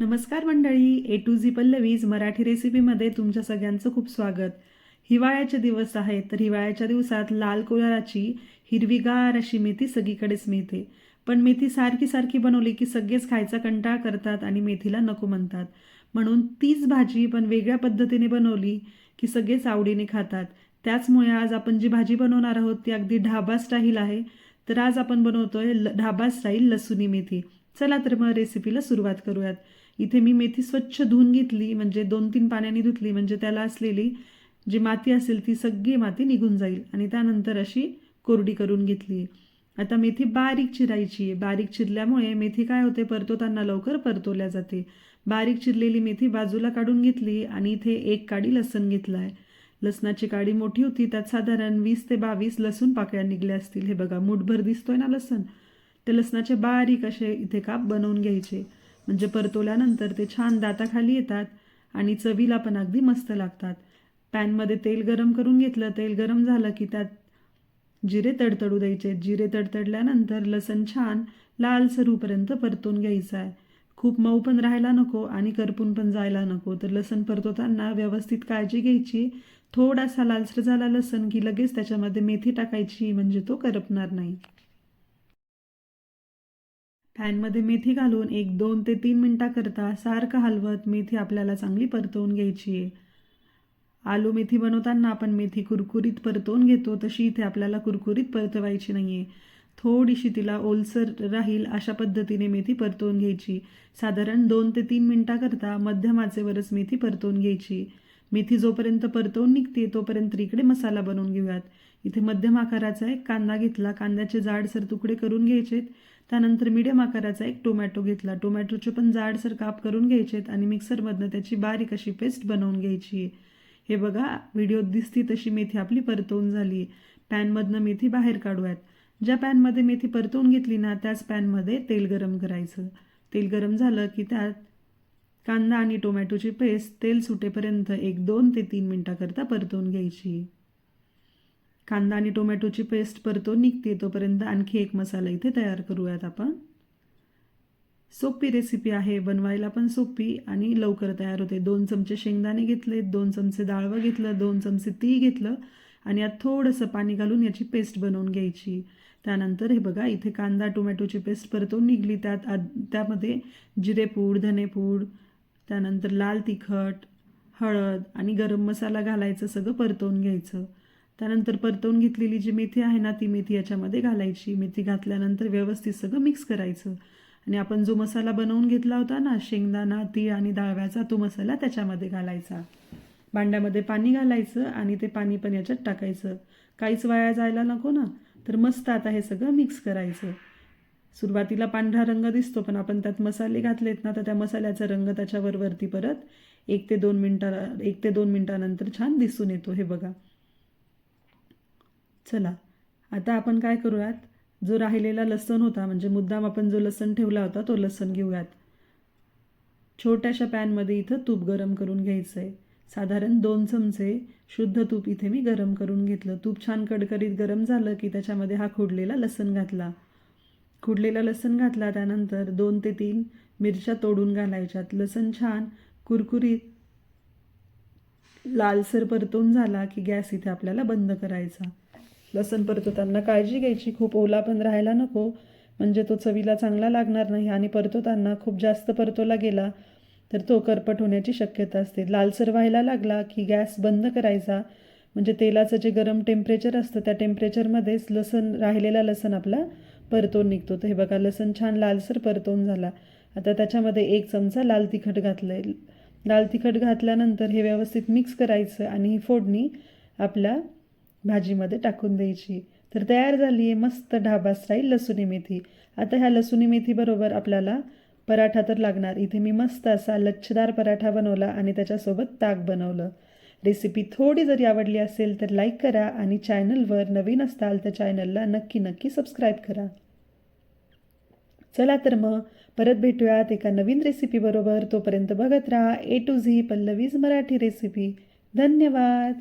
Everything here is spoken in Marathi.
नमस्कार मंडळी A to Z Pallavi's Marathi रेसिपीमध्ये तुमच्या सगळ्यांचं खूप स्वागत. हिवाळ्याचे दिवस आहेत तर हिवाळ्याच्या दिवसात लाल कोलाराची हिरवीगार अशी मेथी सगळीकडेच मिळते. पण मेथी सारखी सारखी बनवली की सगळेच खायचा कंटाळ करतात आणि मेथीला नको म्हणतात. म्हणून तीच भाजी पण वेगळ्या पद्धतीने बनवली की सगळेच आवडीने खातात. त्याचमुळे आज आपण जी भाजी बनवणार आहोत ती अगदी ढाबा स्टाईल आहे. तर आज आपण बनवतोय ल ढाबा स्टाईल लसुनी मेथी. चला तर मग रेसिपीला सुरुवात करूयात. इथे मी मेथी स्वच्छ धुवून घेतली म्हणजे दोन तीन पाण्याने धुतली म्हणजे त्याला असलेली जी माती असेल ती सगळी माती निघून जाईल. आणि त्यानंतर अशी कोरडी करून घेतली. आता मेथी बारीक चिरायची आहे. बारीक चिरल्यामुळे मेथी काय होते? परतवताना लवकर परतवल्या जाते. बारीक चिरलेली मेथी बाजूला काढून घेतली आणि इथे एक काडी लसण घेतला आहे लसणाची काडी मोठी होती त्यात साधारण वीस ते बावीस लसूण पाकळ्या निघल्या असतील. हे बघा मुठभर दिसतोय ना लसण? ते लसणाचे बारीक असे इथे काप बनवून घ्यायचे. म्हणजे परतवल्यानंतर ते छान दाताखाली येतात आणि चवीला पण अगदी मस्त लागतात. पॅनमध्ये तेल गरम करून घेतलं तेल गरम झालं की त्यात जिरे तडतडू द्यायचे. जिरे तडतडल्यानंतर लसण छान लालसर होईपर्यंत परतून घ्यायचं आहे. खूप मऊ पण राहायला नको आणि करपून पण जायला नको. तर लसण परतवताना व्यवस्थित काळजी घ्यायची. थोडासा लालसर झाला लसण की लगेच त्याच्यामध्ये मेथी टाकायची म्हणजे तो करपणार नाही. पॅनमध्ये मेथी घालून एक दोन ते तीन मिनटाकरता सारखं हलवत मेथी आपल्याला चांगली परतवून घ्यायची आहे. आलू मेथी बनवताना आपण मेथी कुरकुरीत परतवून घेतो तशी इथे आपल्याला कुरकुरीत परतवायची नाही आहे थोडीशी तिला ओलसर राहील अशा पद्धतीने मेथी परतवून घ्यायची. साधारण दोन ते तीन मिनटाकरता मध्यम आचेवरच मेथी परतवून घ्यायची. मेथी जोपर्यंत परतवून निघते तोपर्यंत इकडे मसाला बनवून घेऊयात. इथे मध्यम आकाराचा एक कांदा घेतला. कांद्याचे जाडसर तुकडे करून घ्यायचेत. त्यानंतर मिडियम आकाराचा एक टोमॅटो घेतला. टोमॅटोचे पण जाडसर काप करून घ्यायचेत आणि मिक्सरमधनं त्याची बारीक अशी पेस्ट बनवून घ्यायची हे बघा व्हिडिओत दिसती तशी मेथी आपली परतवून झाली पॅनमधनं मेथी बाहेर काढूयात. ज्या पॅनमध्ये मेथी परतवून घेतली ना त्याच पॅनमध्ये तेल गरम करायचं. तेल गरम झालं की त्यात कांदा आणि टोमॅटोची पेस्ट तेल सुटेपर्यंत एक दोन ते तीन मिनटाकरता परतवून घ्यायची कांदा आणि टोमॅटोची पेस्ट परतो निघते तोपर्यंत आणखी एक मसाला इथे तयार करूयात आपण. सोपी रेसिपी आहे बनवायला पण सोपी आणि लवकर तयार होते. दोन चमचे शेंगदाणे घेतले दोन चमचे डाळवं घेतलं दोन चमचे ती घेतलं आणि यात थोडंसं पाणी घालून याची पेस्ट बनवून घ्यायची. त्यानंतर हे बघा इथे कांदा टोमॅटोची पेस्ट परतून निघली. त्यात त्यामध्ये जिरेपूड धनेपूड त्यानंतर लाल तिखट हळद आणि गरम मसाला घालायचं सगळं परतवून घ्यायचं. त्यानंतर परतवून घेतलेली जी मेथी आहे ना ती मेथी याच्यामध्ये घालायची. मेथी घातल्यानंतर व्यवस्थित सगळं मिक्स करायचं. आणि आपण जो मसाला बनवून घेतला होता ना शेंगदाणा तीळ आणि डाळव्याचा तो मसाला त्याच्यामध्ये घालायचा. भांड्यामध्ये पाणी घालायचं आणि ते पाणी पण याच्यात टाकायचं. काहीच वाया जायला नको ना तर मस्त आता हे सगळं मिक्स करायचं. सुरुवातीला पांढरा रंग दिसतो पण आपण त्यात मसाले घातलेत ना तर त्या मसाल्याचा रंग त्याच्यावर वरती परत एक ते दोन मिनटा एक ते दोन मिनटानंतर छान दिसून येतो हे बघा. चला आता आपण काय करूयात? जो राहिलेला लसण होता म्हणजे मुद्दाम आपण जो लसण ठेवला होता तो लसण घेऊयात. छोट्याशा पॅनमध्ये इथं तूप गरम करून घ्यायचं आहे साधारण दोन चमचे शुद्ध तूप इथे मी गरम करून घेतलं. तूप छान कडकडीत गरम झालं की त्याच्यामध्ये हा खुडलेला लसण घातला. खुडलेला लसण घातला त्यानंतर दोन ते तीन मिरच्या तोडून घालायच्यात. लसण छान कुरकुरीत लालसर परतून झाला की गॅस इथे आपल्याला बंद करायचा. लसण परतवताना काळजी घ्यायची. खूप ओला पण राहायला नको. म्हणजे तो चवीला चांगला लागणार नाही आणि परतवताना खूप जास्त परतवला गेला तर तो करपट होण्याची शक्यता असते. लालसर व्हायला लागला की गॅस बंद करायचा. म्हणजे तेलाचं जे गरम टेम्परेचर असतं त्या टेम्परेचरमध्येच लसण राहिलेला लसण आपला परतून निघतो. तर हे बघा लसण छान लालसर परतून झाला. आता त्याच्यामध्ये एक चमचा लाल तिखट घातलं आहे लाल तिखट घातल्यानंतर हे व्यवस्थित मिक्स करायचं आणि ही फोडणी आपल्या भाजीमध्ये टाकून द्यायची. तर तयार झाली आहे मस्त ढाबा स्टाईल लसुणी मेथी. आता ह्या लसुणी मेथीबरोबर आपल्याला पराठा तर लागणार. इथे मी मस्त असा लच्छदार पराठा बनवला आणि त्याच्यासोबत ताक बनवलं. रेसिपी थोडी जरी आवडली असेल तर लाईक करा आणि चॅनलवर नवीन असताल तर चॅनलला नक्की नक्की सबस्क्राईब करा. चला तर मग परत भेटूयात एका नवीन रेसिपीबरोबर तोपर्यंत बघत राहा A to Z Pallavi's Marathi recipe धन्यवाद!